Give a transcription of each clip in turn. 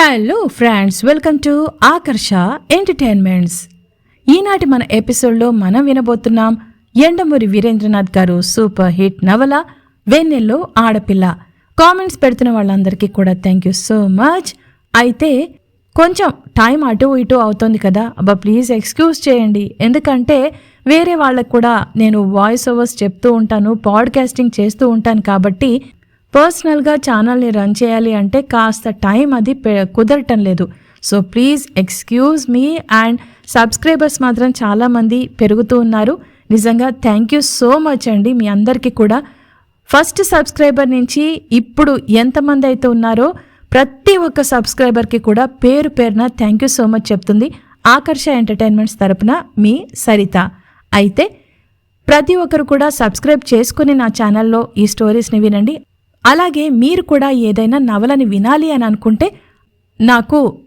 Hello friends welcome to Aakarsha entertainments ఈనాటి మన ఎపిసోడ్లో మనం వినబోతున్నాం ఎండమూరి వీరేంద్రనాథ్ గారు సూపర్ హిట్ నవల వెన్నెల్లో ఆడపిల్ల. కామెంట్స్ పెడుతున్న వాళ్ళందరికీ కూడా థ్యాంక్ యూ సో మచ్ అయితే కొంచెం టైం అటు ఇటు అవుతుంది కదా. అబ్బా ప్లీజ్ ఎక్స్క్యూజ్ చేయండి. ఎందుకంటే వేరే వాళ్ళకు కూడా నేను వాయిస్ ఓవర్స్ చెప్తూ ఉంటాను పాడ్కాస్టింగ్ చేస్తూ ఉంటాను కాబట్టి పర్సనల్గా ఛానల్ని రన్ చేయాలి అంటే కాస్త టైం అది పె- కుదరటం లేదు. So please excuse me and subscribers మాత్రం చాలామంది పెరుగుతూ ఉన్నారు. నిజంగా థ్యాంక్ యూ సో మచ్ అండి మీ అందరికీ కూడా. ఫస్ట్ సబ్స్క్రైబర్ నుంచి ఇప్పుడు ఎంతమంది అయితే ఉన్నారో ప్రతి ఒక్క సబ్స్క్రైబర్కి కూడా పేరు పేరున థ్యాంక్ యూ సో మచ్ చెప్తుంది. ఆకర్ష ఎంటర్టైన్మెంట్స్ తరపున మీ సరిత. అయితే ప్రతి ఒక్కరు కూడా సబ్స్క్రైబ్ చేసుకుని నా ఛానల్లో ఈ స్టోరీస్ని వినండి. అలాగే మీరు కూడా ఏదైనా నవలని వినాలి అని అనుకుంటే నాకు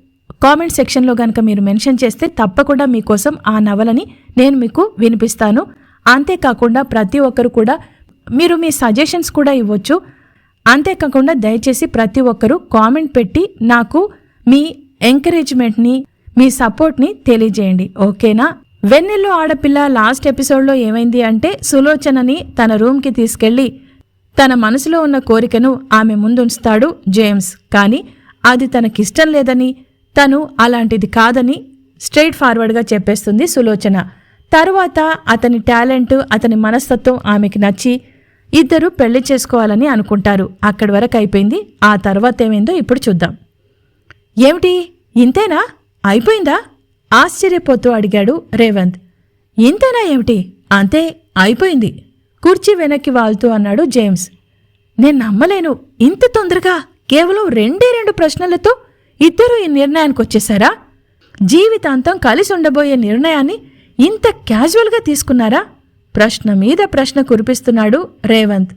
కామెంట్ సెక్షన్లో కనుక మీరు మెన్షన్ చేస్తే తప్పకుండా మీకోసం ఆ నవలని నేను మీకు వినిపిస్తాను. అంతేకాకుండా ప్రతి ఒక్కరు కూడా మీరు మీ సజెషన్స్ కూడా ఇవ్వచ్చు. అంతేకాకుండా దయచేసి ప్రతి ఒక్కరూ కామెంట్ పెట్టి నాకు మీ ఎంకరేజ్మెంట్ని మీ సపోర్ట్ని తెలియజేయండి. ఓకేనా? వెన్నెల్లో ఆడపిల్ల లాస్ట్ ఎపిసోడ్లో ఏమైంది అంటే సులోచనని తన రూమ్కి తీసుకెళ్ళి తన మనసులో ఉన్న కోరికను ఆమె ముందుంచుతాడు జేమ్స్. కానీ అది తనకిష్టం లేదని తను అలాంటిది కాదని స్ట్రైట్ ఫార్వర్డ్గా చెప్పేస్తుంది సులోచన. తరువాత అతని టాలెంట్ అతని మనస్తత్వం ఆమెకి నచ్చి ఇద్దరు పెళ్ళి చేసుకోవాలని అనుకుంటారు. అక్కడి వరకు అయిపోయింది. ఆ తర్వాత ఏమైందో ఇప్పుడు చూద్దాం. ఏమిటి? ఇంతేనా? అయిపోయిందా? ఆశ్చర్యపోతూ అడిగాడు రేవంత్. ఇంతేనా ఏమిటి? అంతే అయిపోయింది. కుర్చీ వెనక్కి వాల్తూ అన్నాడు జేమ్స్. నేను నమ్మలేను. ఇంత తొందరగా కేవలం రెండే రెండు ప్రశ్నలతో ఇద్దరు ఈ నిర్ణయానికి వచ్చేశారా జీవితాంతం కలిసి ఉండబోయే నిర్ణయాన్ని ఇంత క్యాజువల్గా తీసుకున్నారా? ప్రశ్న మీద ప్రశ్న కురిపిస్తున్నాడు రేవంత్.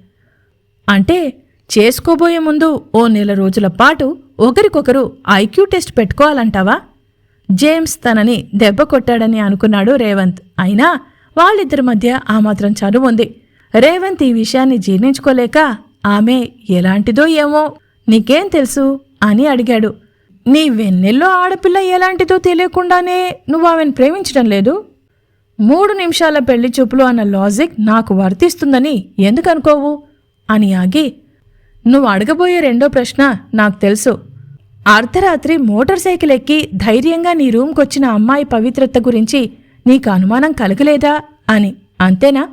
అంటే చేసుకోబోయే ముందు ఓ నెల రోజుల పాటు ఒకరికొకరు ఐక్యూ టెస్ట్ పెట్టుకోవాలంటావా? జేమ్స్ తనని దెబ్బ కొట్టాడని అనుకున్నాడు రేవంత్. అయినా వాళ్ళిద్దరి మధ్య ఆ మాత్రం చనువు ఉంది. రేవంత్ ఈ విషయాన్ని జీర్ణించుకోలేక ఆమె ఎలాంటిదో ఏమో నీకేం తెలుసు అని అడిగాడు. నీ వెన్నెల్లో ఆడపిల్ల ఎలాంటిదో తెలియకుండానే నువ్వు ఆమెను ప్రేమించడం లేదు? మూడు నిమిషాల పెళ్ళి చూపులు అన్న లాజిక్ నాకు వర్తిస్తుందని ఎందుకు అనుకోవు? అని ఆగి నువ్వు అడగబోయే రెండో ప్రశ్న నాకు తెలుసు. అర్ధరాత్రి మోటార్ సైకిల్ ఎక్కి ధైర్యంగా నీ రూమ్కొచ్చిన అమ్మాయి పవిత్రత గురించి నీకు అనుమానం కలగలేదా? అని అంతేనా?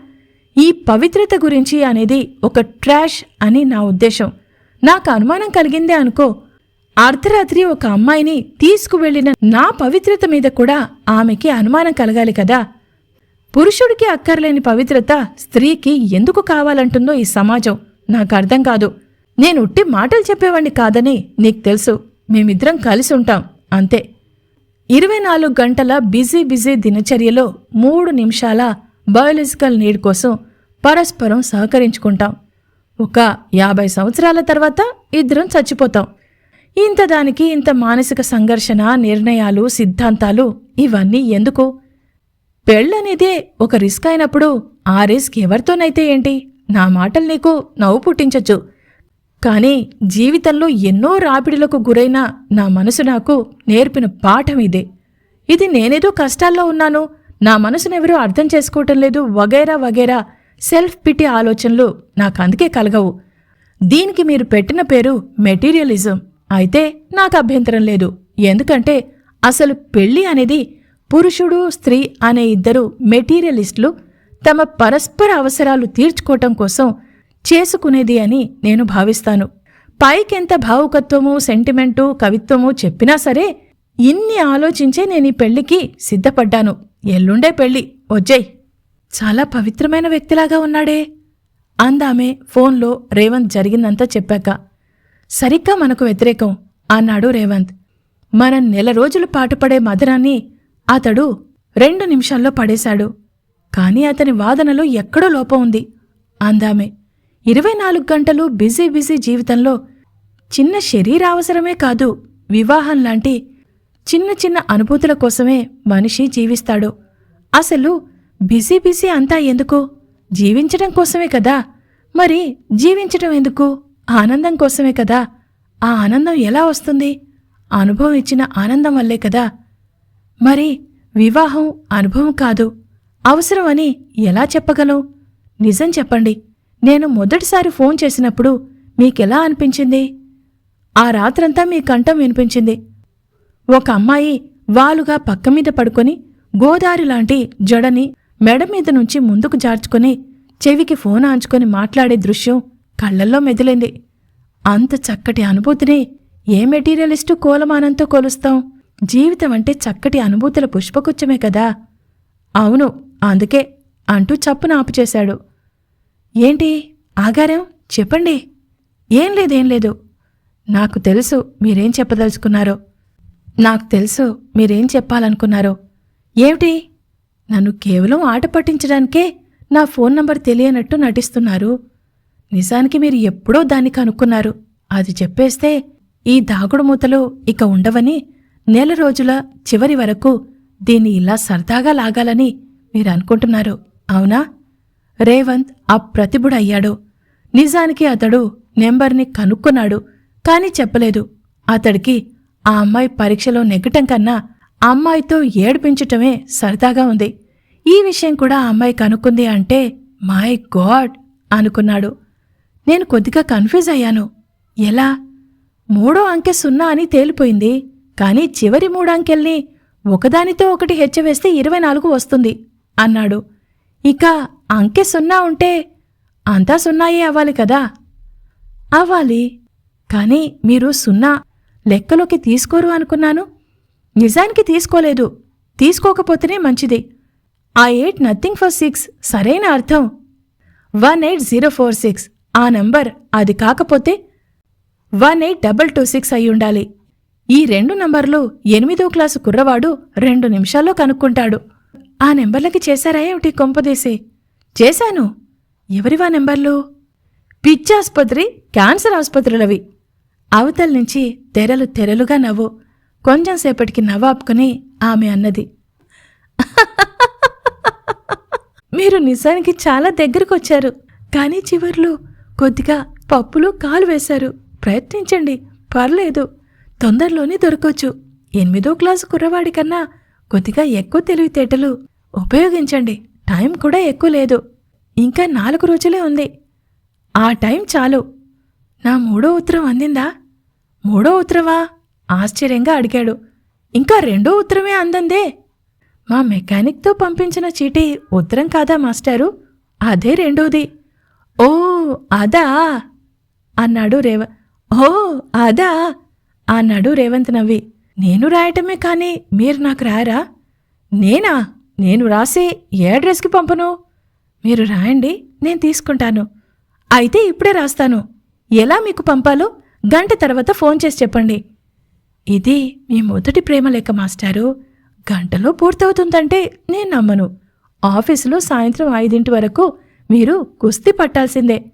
ఈ పవిత్రత గురించి అనేది ఒక ట్రాష్ అని నా ఉద్దేశం. నాకు అనుమానం కలిగిందే అనుకో అర్ధరాత్రి ఒక అమ్మాయిని తీసుకువెళ్ళిన నా పవిత్రత మీద కూడా ఆమెకి అనుమానం కలగాలి కదా. పురుషుడికి అక్కర్లేని పవిత్రత స్త్రీకి ఎందుకు కావాలంటుందో ఈ సమాజం నాకు అర్థం కాదు. నేను ఉట్టి మాటలు చెప్పేవాణ్ణి కాదని నీకు తెలుసు. మేమిద్దరం కలిసి ఉంటాం అంతే. ఇరవై నాలుగు గంటల బిజీ బిజీ దినచర్యలో మూడు నిమిషాల బయోలజికల్ నీడ్ కోసం పరస్పరం సహకరించుకుంటాం. ఒక యాభై సంవత్సరాల తర్వాత ఇద్దరం చచ్చిపోతాం. ఇంత దానికి ఇంత మానసిక సంఘర్షణ నిర్ణయాలు సిద్ధాంతాలు ఇవన్నీ ఎందుకు? పెళ్ళనేదే ఒక రిస్క్ అయినప్పుడు ఆ రిస్క్ ఎవరితోనైతే ఏంటి? నా మాటలు నీకు నవ్వు పుట్టించొచ్చు. కానీ జీవితంలో ఎన్నో రాపిడులకు గురైన నా మనసు నాకు నేర్పిన పాఠం ఇదే. ఇది నేనేదో కష్టాల్లో ఉన్నాను. నా మనసునెవరూ అర్థం చేసుకోవటం లేదు. వగైరా వగైరా సెల్ఫ్ పిటి ఆలోచనలు నాకు అందుకే కలగవు. దీనికి మీరు పెట్టిన పేరు మెటీరియలిజం. అయితే నాకు అభ్యంతరం లేదు. ఎందుకంటే అసలు పెళ్ళి అనేది పురుషుడు స్త్రీ అనే ఇద్దరు మెటీరియలిస్టులు తమ పరస్పర అవసరాలు తీర్చుకోవటం కోసం చేసుకునేది అని నేను భావిస్తాను. పైకెంత భావుకత్వము సెంటిమెంటు కవిత్వము చెప్పినా సరే ఇన్ని ఆలోచించే నేను ఈ పెళ్ళికి సిద్ధపడ్డాను. ఎల్లుండే పెళ్ళి. వచ్చేయ్ చాలా పవిత్రమైన వ్యక్తిలాగా ఉన్నాడే. అందామె ఫోన్లో రేవంత్ జరిగిందంతా చెప్పాక సరిగ్గా మనకు వ్యతిరేకం అన్నాడు రేవంత్. మనం నెల రోజులు పాటుపడే మదనాన్ని అతడు రెండు నిమిషాల్లో పడేశాడు. కాని అతని వాదనలో ఎక్కడో లోపం ఉంది. అందామె ఇరవై నాలుగు గంటలు బిజీ బిజీ జీవితంలో చిన్న శరీరావసరమే కాదు వివాహం లాంటి చిన్న చిన్న అనుభూతుల కోసమే మనిషి జీవిస్తాడు. అసలు బిజీ బిజీ అంతా ఎందుకు? జీవించడం కోసమే కదా? మరి జీవించడం ఎందుకు? ఆనందం కోసమే కదా? ఆ ఆనందం ఎలా వస్తుంది? అనుభవం ఇచ్చిన ఆనందం వల్లే కదా? మరి వివాహం అనుభవం కాదు. అవసరం అని ఎలా చెప్పగలం? నిజం చెప్పండి. నేను మొదటిసారి ఫోన్ చేసినప్పుడు మీకెలా అనిపించింది? ఆ రాత్రంతా మీ కంఠం వినిపించింది. ఒక అమ్మాయి వాలుగా పక్క మీద పడుకొని గోదారి లాంటి జడని మెడ మీద నుంచి ముందుకు జార్చుకొని చెవికి ఫోన్ ఆంచుకొని మాట్లాడే దృశ్యం కళ్ళల్లో మెదిలింది. అంత చక్కటి అనుభూతిని ఏ మెటీరియలిస్టు కోలమానంతో కొలుస్తాం? జీవితం అంటే చక్కటి అనుభూతుల పుష్పగుచ్చమే కదా. అవును అందుకే అంటూ చప్పున ఆపుచేశాడు. ఏంటి ఆగారం? చెప్పండి. ఏం లేదేం లేదు. నాకు తెలుసు మీరేం చెప్పదలుచుకున్నారో. నాకు తెలుసు మీరేం చెప్పాలనుకున్నారో. ఏమిటి? నన్ను కేవలం ఆట పట్టించడానికే నా ఫోన్ నంబర్ తెలియనట్టు నటిస్తున్నారు. నిజానికి మీరు ఎప్పుడో దాన్ని కనుక్కున్నారు. అది చెప్పేస్తే ఈ దాగుడు మూతలు ఇక ఉండవని నెల రోజుల చివరి వరకు దీన్ని ఇలా సరదాగా లాగాలని మీరు అనుకుంటున్నారు. అవునా? రేవంత్ అప్రతిభుడయ్యాడు. నిజానికి అతడు నెంబర్ని కనుక్కున్నాడు కానీ చెప్పలేదు. అతడికి ఆ అమ్మాయి పరీక్షలో నెగ్గటం కన్నా అమ్మాయితో ఏడిపించటమే సరదాగా ఉంది. ఈ విషయం కూడా ఆ అమ్మాయి కనుక్కుంది అంటే మై గాడ్ అనుకున్నాడు. నేను కొద్దిగా కన్ఫ్యూజ్ అయ్యాను. ఎలా? మూడో అంకె సున్నా అని తేలిపోయింది. కానీ చివరి మూడు అంకెల్ని ఒకదానితో ఒకటి హెచ్చవేస్తే ఇరవై నాలుగు వస్తుంది అన్నాడు. ఇక అంకె సున్నా ఉంటే అంతా సున్నాయే అవ్వాలి కదా? అవ్వాలి. కానీ మీరు సున్నా లెక్కలోకి తీసుకోరు అనుకున్నాను. నిజానికి తీసుకోలేదు. తీసుకోకపోతేనే మంచిది. ఆ ఎయిట్ నథింగ్ ఫర్ సిక్స్ సరైన అర్థం. One eight zero four six ఆ నంబర్ అది కాకపోతే one eight double two six అయి ఉండాలి. ఈ రెండు నంబర్లు ఎనిమిదో క్లాసు కుర్రవాడు రెండు నిమిషాల్లో కనుక్కుంటాడు. ఆ నెంబర్లకి చేశారా ఏమిటి కొంపదీసి? చేశాను. ఎవరివా నెంబర్లు? పిచ్చి ఆసుపత్రి క్యాన్సర్ ఆసుపత్రులవి. అవతల నుంచి తెరలు తెరలుగా నవ్వు. కొంచెం సేపటికి నవ్వాపుకుని ఆమె అన్నది. మీరు నిజానికి చాలా దగ్గరకు వచ్చారు కానీ చివర్లో కొద్దిగా పప్పులు కాలు వేశారు. ప్రయత్నించండి పర్లేదు. తొందరలోనే దొరకొచ్చు. ఎనిమిదో క్లాసు కుర్రవాడి కన్నా కొద్దిగా ఎక్కువ తెలివితేటలు. ఉపయోగించండి టైం కూడా ఎక్కువ లేదు. ఇంకా నాలుగు రోజులే ఉంది. ఆ టైం చాలు. నా మూడో ఉత్తరం అందిందా? మూడో ఉత్తరవా ఆశ్చర్యంగా అడిగాడు. ఇంకా రెండో ఉత్తరమే అందందే. మా మెకానిక్తో పంపించిన చీటీ ఉత్తరం కాదా మాస్టారు? అదే రెండోది. ఓ అదా? అన్నాడు రేవ ఓ అదా? అన్నాడు రేవంత్ నవ్వి. నేను రాయటమే కానీ మీరు నాకు రాయరా నేనా? నేను రాసి ఏ అడ్రస్కి పంపను? మీరు రాయండి నేను తీసుకుంటాను. అయితే ఇప్పుడే రాస్తాను. ఎలా మీకు పంపాలో గంట తర్వాత ఫోన్ చేసి చెప్పండి. ఇది మీ మొదటి ప్రేమ లెక్క మాస్టారు. గంటలో పూర్తవుతుందంటే నేను నమ్మను. ఆఫీసులో సాయంత్రం ఐదింటి వరకు మీరు కుస్తీ పట్టాల్సిందే.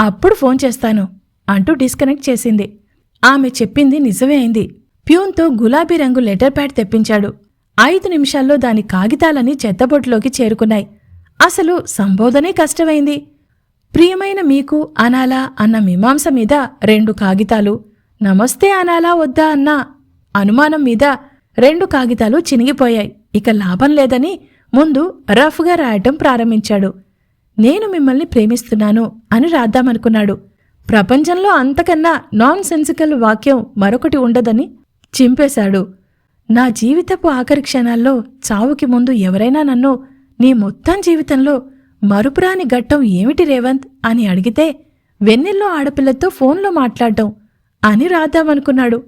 అప్పుడు ఫోన్ చేస్తాను అంటూ డిస్కనెక్ట్ చేసింది. ఆమె చెప్పింది నిజమే అయింది. ప్యూన్తో గులాబీ రంగు లెటర్ ప్యాడ్ తెప్పించాడు. ఐదు నిమిషాల్లో దాని కాగితాలని చెత్తబొట్టులోకి చేరుకున్నాయి. అసలు సంబోధనే కష్టమైంది. ప్రియమైన మీకు అనాలా అన్న మీమాంస మీద రెండు కాగితాలు నమస్తే అనాలా వద్దా అన్న అనుమానం మీద రెండు కాగితాలు చినిగిపోయాయి. ఇక లాభం లేదని ముందు రఫ్గా రాయటం ప్రారంభించాడు. నేను మిమ్మల్ని ప్రేమిస్తున్నాను అని రాద్దామనుకున్నాడు. ప్రపంచంలో అంతకన్నా నాన్ సెన్సికల్ వాక్యం మరొకటి ఉండదని చింపేశాడు. నా జీవితపు ఆఖరి క్షణాల్లో చావుకి ముందు ఎవరైనా నన్ను నీ మొత్తం జీవితంలో మరుపురాని ఘట్టం ఏమిటి రేవంత్? అని అడిగితే వెన్నెల్లో ఆడపిల్లతో ఫోన్లో మాట్లాడటం అని రాద్దామనుకున్నాడు.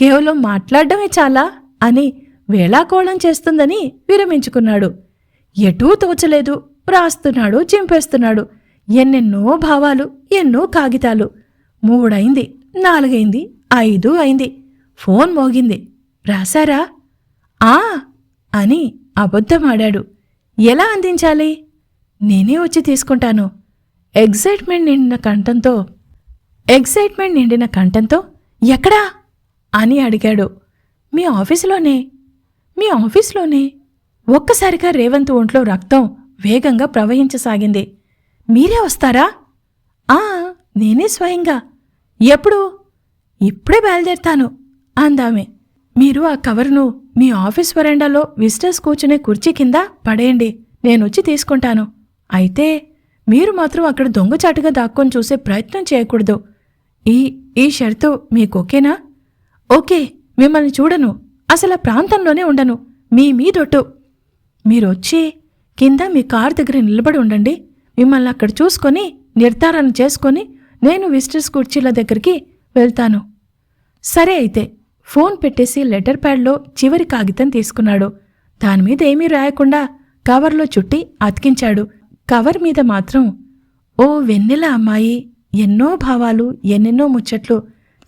కేవలం మాట్లాడడమే చాలా అని వేళాకోళం చేస్తుందని విరమించుకున్నాడు. ఎటూ తోచలేదు రాస్తున్నాడు చింపేస్తున్నాడు. ఎన్నెన్నో భావాలు ఎన్నో కాగితాలు. మూడైంది నాలుగైంది ఐదు అయింది. ఫోన్ మోగింది రాశారా? ఆ! అని అబద్ధమాడాడు ఎలా అందించాలి? నేనే వచ్చి తీసుకుంటాను. ఎగ్జైట్మెంట్ నిండిన కంఠంతో ఎగ్జైట్మెంట్ నిండిన కంఠంతో ఎక్కడా? అని అడిగాడు. మీ ఆఫీసులోనే మీ ఆఫీసులోనే. ఒక్కసారిగా రేవంత్ ఒంట్లో రక్తం వేగంగా ప్రవహించసాగింది. మీరే వస్తారా? ఆ నేనే స్వయంగా. ఎప్పుడు? ఇప్పుడే బయలుదేరుతాను అందామె. మీరు ఆ కవర్ను మీ ఆఫీస్ వరండాలో విజిటర్స్ కూర్చునే కుర్చీ కింద పడేయండి. నేనొచ్చి తీసుకుంటాను. అయితే మీరు మాత్రం అక్కడ దొంగచాటుగా దాక్కొని చూసే ప్రయత్నం చేయకూడదు. ఈ ఈ షరతు మీకు ఓకేనా? ఓకే మిమ్మల్ని చూడను. అసలు ఆ ప్రాంతంలోనే ఉండను. మీ మీదొట్టు. మీరొచ్చి కింద మీ కారు దగ్గర నిలబడి ఉండండి. మిమ్మల్ని అక్కడ చూసుకొని నిర్ధారణ చేసుకొని నేను విజిటర్స్ కుర్చీల దగ్గరికి వెళ్తాను. సరే అయితే ఫోన్ పెట్టేసి లెటర్ ప్యాడ్లో చివరి కాగితం తీసుకున్నాడు. దానిమీద ఏమీ రాయకుండా కవర్లో చుట్టి అతికించాడు. కవర్ మీద మాత్రం ఓ వెన్నెల అమ్మాయి ఎన్నో భావాలు ఎన్నెన్నో ముచ్చట్లు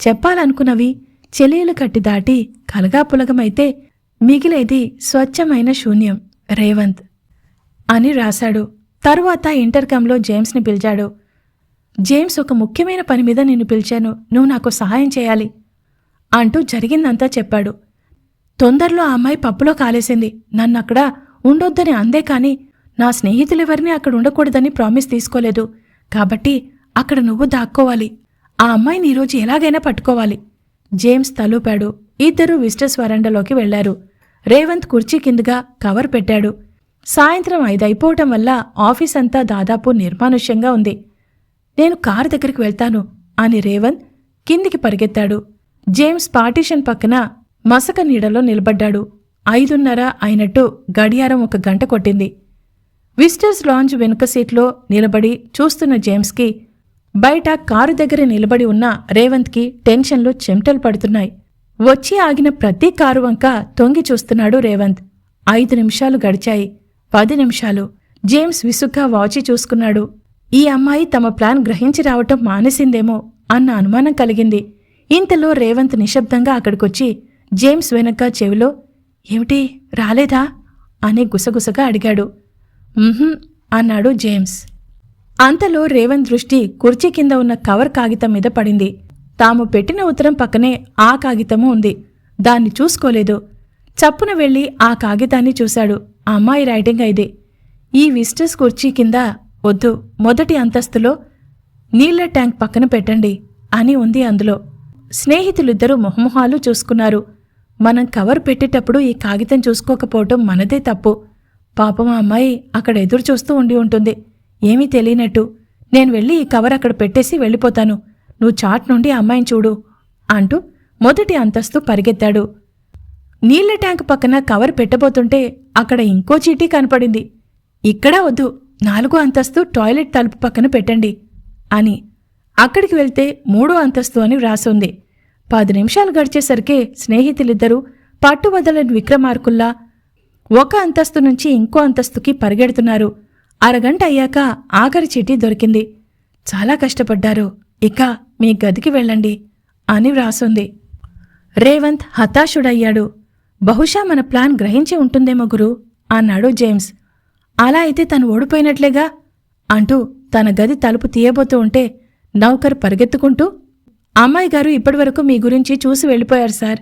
చెప్పాలనుకున్నవి చెలీలు కట్టి దాటి కలగాపులగమైతే మిగిలేది స్వచ్ఛమైన శూన్యం. రేవంత్ అని రాశాడు. తరువాత ఇంటర్కమ్లో జేమ్స్ని పిలిచాడు. జేమ్స్ ఒక ముఖ్యమైన పని మీద నిన్ను పిలిచాను. నువ్వు నాకు సహాయం చేయాలి అంటూ జరిగిందంతా చెప్పాడు. తొందరలో ఆ అమ్మాయి పప్పులో కాలేసింది. నన్నక్కడ ఉండొద్దని అందే కాని నా స్నేహితులెవరిని అక్కడ ఉండకూడదని ప్రామిస్ తీసుకోలేదు. కాబట్టి అక్కడ నువ్వు దాక్కోవాలి. ఆ అమ్మాయిని ఈరోజు ఎలాగైనా పట్టుకోవాలి. జేమ్స్ తలూపాడు. ఇద్దరూ విస్టర్స్ వరండాలోకి వెళ్ళారు రేవంత్ కుర్చీ కిందగా కవర్ పెట్టాడు. సాయంత్రం ఐదైపోవటం వల్ల ఆఫీస్ అంతా దాదాపు నిర్మానుష్యంగా ఉంది. నేను కారు దగ్గరికి వెళ్తాను అని రేవంత్ కిందికి పరిగెత్తాడు. జేమ్స్ పార్టీషన్ పక్కన మసక నీడలో నిలబడ్డాడు. ఐదున్నర అయినట్టు గడియారం ఒక గంట కొట్టింది. విజిటర్స్ లాంజ్ వెనుక సీట్లో నిలబడి చూస్తున్న జేమ్స్కి బయట కారు దగ్గర నిలబడి ఉన్న రేవంత్కి టెన్షన్లో చెమటలు పడుతున్నాయి. వచ్చి ఆగిన ప్రతి కారు వంక తొంగి చూస్తున్నాడు రేవంత్. ఐదు నిమిషాలు గడిచాయి. పది నిమిషాలు. జేమ్స్ విసుగ్గా వాచి చూసుకున్నాడు. ఈ అమ్మాయి తమ ప్లాన్ గ్రహించి రావటం మానేసిందేమో అన్న అనుమానం కలిగింది. ఇంతలో రేవంత్ నిశ్శబ్దంగా అక్కడికొచ్చి జేమ్స్ వెనక చెవిలో ఏమిటి? రాలేదా? అని గుసగుసగా అడిగాడు. అన్నాడు జేమ్స్. అంతలో రేవంత్ దృష్టి కుర్చీ కింద ఉన్న కవర్ కాగితం మీద పడింది. తాము పెట్టిన ఉత్తరం పక్కనే ఆ కాగితము ఉంది. దాన్ని చూసుకోలేదు. చప్పున వెళ్ళి ఆ కాగితాన్ని చూశాడు. అమ్మాయి రైటింగ్ ఇది ఈ విస్టర్స్ కుర్చీ కింద వద్దు మొదటి అంతస్తులో నీళ్ళ ట్యాంక్ పక్కన పెట్టండి అని ఉంది అందులో. స్నేహితులిద్దరూ మొహమొహాలు చూసుకున్నారు. మనం కవర్ పెట్టేటప్పుడు ఈ కాగితం చూసుకోకపోవటం మనదే తప్పు. పాపం ఆ అమ్మాయి అక్కడ ఎదురు చూస్తూ ఉండి ఉంటుంది. ఏమీ తెలియనట్టు. నేను వెళ్ళి ఈ కవర్ అక్కడ పెట్టేసి వెళ్ళిపోతాను. నువ్వు చాట్ నుండి అమ్మాయిని చూడు అంటూ మొదటి అంతస్తు పరిగెత్తాడు. నీళ్ళ ట్యాంక్ పక్కన కవర్ పెట్టబోతుంటే అక్కడ ఇంకో చీటీ కనపడింది. ఇక్కడ వద్దు నాలుగో అంతస్తు టాయిలెట్ తలుపు పక్కన పెట్టండి అని అక్కడికి వెళ్తే మూడో అంతస్తు అని వ్రాసుంది. పది నిమిషాలు గడిచేసరికి స్నేహితులిద్దరూ పట్టువదలని విక్రమార్కుల్లా ఒక అంతస్తు నుంచి ఇంకో అంతస్తుకి పరిగెడుతున్నారు. అరగంట అయ్యాక ఆఖరి చీటీ దొరికింది. చాలా కష్టపడ్డారు. ఇక మీ గదికి వెళ్ళండి అని వ్రాసుంది. రేవంత్ హతాశుడయ్యాడు. బహుశా మన ప్లాన్ గ్రహించి ఉంటుందేమో గురు అన్నాడు జేమ్స్. అలా అయితే తను ఓడిపోయినట్లేగా? అంటూ తన గది తలుపు తీయబోతూ ఉంటే నౌకర్ పరిగెత్తుకుంటూ అమ్మాయి గారు ఇప్పటివరకు మీ గురించి చూసి వెళ్ళిపోయారు సార్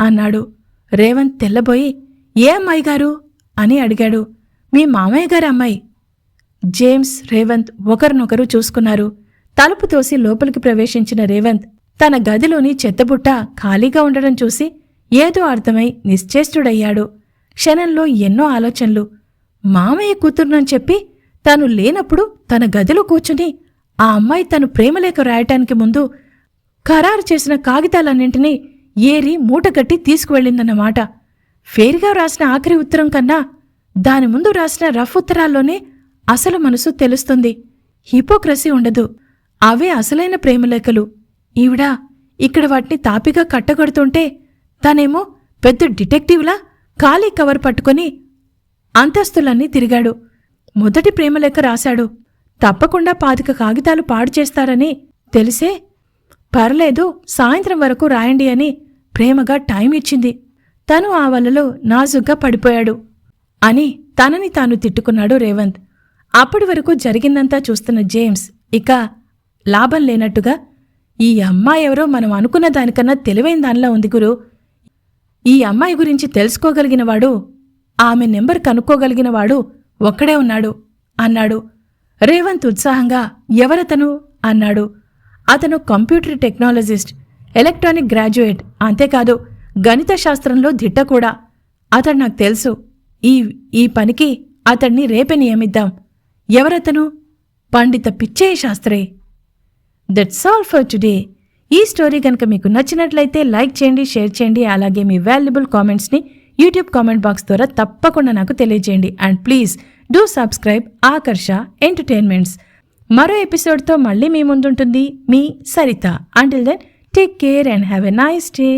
అన్నాడు. రేవంత్ తెల్లబోయి ఏ అమ్మాయి గారు? అని అడిగాడు. మీ మామయ్య గారి అమ్మాయి. జేమ్స్ రేవంత్ ఒకరినొకరు చూసుకున్నారు. తలుపు తోసి లోపలికి ప్రవేశించిన రేవంత్ తన గదిలోని చెత్తబుట్ట ఖాళీగా ఉండడం చూసి ఏదో అర్థమై నిశ్చేష్టుడయ్యాడు. క్షణంలో ఎన్నో ఆలోచనలు. మామయ్య కూతురునని చెప్పి తాను లేనప్పుడు తన గదిలో కూర్చుని ఆ అమ్మాయి తను ప్రేమలేఖ రాయటానికి ముందు ఖరారు చేసిన కాగితాలన్నింటినీ ఏరి మూటగట్టి తీసుకువెళ్ళిందన్నమాట. ఫేర్గా వ్రాసిన ఆఖరి ఉత్తరం కన్నా దాని ముందు రాసిన రఫ్ ఉత్తరాల్లోనే అసలు మనసు తెలుస్తుంది. హిపోక్రసీ ఉండదు. అవే అసలైన ప్రేమలేఖలు. ఈవిడ ఇక్కడ వాటిని తాపిగా కట్టగడుతుంటే తానేమో పెద్ద డిటెక్టివ్లా ఖాళీ కవర్ పట్టుకుని అంతస్తులన్నీ తిరిగాడు. మొదటి ప్రేమలేఖ రాశాడు. తప్పకుండా పాతిక కాగితాలు పాడు చేస్తారని తెలిసే పర్లేదు సాయంత్రం వరకు రాయండి అని ప్రేమగా టైం ఇచ్చింది. తను ఆ వలలో నాజుగ్గా పడిపోయాడు అని తనని తాను తిట్టుకున్నాడు రేవంత్. అప్పటి వరకు జరిగిందంతా చూస్తున్న జేమ్స్ ఇక లాభం లేనట్టుగా ఈ అమ్మాయి ఎవరో మనం అనుకున్న దానికన్నా తెలివైన దానిలా ఉంది గురు. ఈ అమ్మాయి గురించి తెలుసుకోగలిగినవాడు ఆమె నెంబర్ కనుక్కోగలిగినవాడు ఒక్కడే ఉన్నాడు అన్నాడు. రేవంత్ ఉత్సాహంగా ఎవరతను? అన్నాడు. అతను కంప్యూటర్ టెక్నాలజిస్ట్ ఎలక్ట్రానిక్ గ్రాడ్యుయేట్ అంతేకాదు గణిత శాస్త్రంలో దిట్ట కూడా. అతడు నాకు తెలుసు. ఈ ఈ పనికి అతన్ని రేపే నియమిద్దాం. ఎవరతను? పండిత పిచ్చయ్య శాస్త్రే. దట్స్ ఆల్ ఫర్ టుడే ఈ స్టోరీ కనుక మీకు నచ్చినట్లయితే లైక్ చేయండి షేర్ చేయండి అలాగే మీ వాల్యుబుల్ కామెంట్స్ని యూట్యూబ్ కామెంట్ బాక్స్ ద్వారా తప్పకుండా నాకు తెలియజేయండి. And please do subscribe Aakarsha entertainments మరో ఎపిసోడ్తో మళ్ళీ మీ ముందుంటుంది మీ Saritha. Until then take care and have a nice day